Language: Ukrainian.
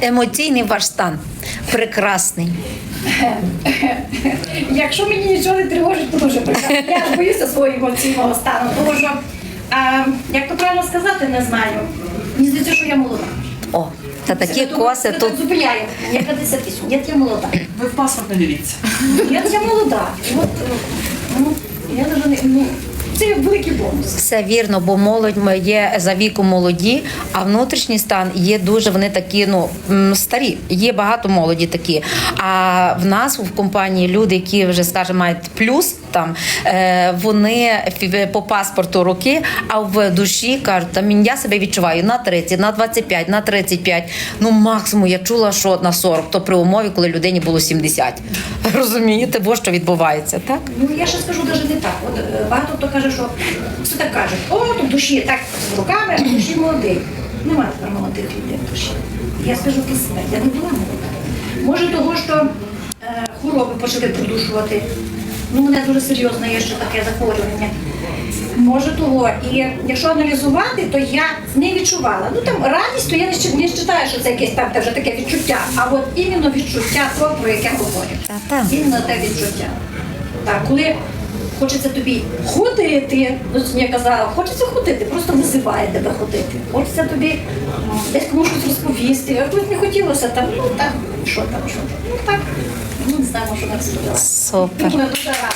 Емоційний ваш стан. Прекрасний. Якщо мені нічого не тривожить, то дуже прекрасно. Я ж боюся свого емоційного стану, тому що, е, як то правильно сказати, не знаю. Мені здається, що я молода. О, та такі Це коси це тут. зупиняє. Я 50 тисяч. Ні, я молода. Ви в паспорт не дивіться. Ні, я молода. От, ну, я навіть не, ну, це великий бонус. Все вірно, бо молодь ми є за віком молоді, а внутрішній стан є дуже вони такі, ну старі. Є багато молоді такі. А в нас в компанії люди, які вже скажімо, мають плюс там, е, вони по паспорту роки, а в душі кажуть, там я себе відчуваю на 30, на 25, на 35. Ну максимум я чула, що на 40, то при умові, коли людині було 70. Розумієте, бо що відбувається, так? Ну я ще скажу навіть не так. От е, багато хто каже, що все так каже, о, в душі так з руками, а душі молодий. Немає тепер молодих людей в душі. Я скажу про себе, я не була молода. Може того, що е, хвороби почали придушувати. Ну, мене дуже серйозно є ще таке захворювання. Може того, і якщо аналізувати, то я не відчувала. Ну там радість, то я не вважаю, що це якесь там вже таке відчуття. А от іменно відчуття того, про яке говорю. Іменно те відчуття. Так, коли хочеться тобі ходити, ну я казала, хочеться ходити, просто визиває тебе ходити. Хочеться тобі ну, десь комусь щось розповісти. А тут не хотілося там, ну так, що там, що. Ну так, ну не знаю, що так розповіла. Супер. Дуже рада.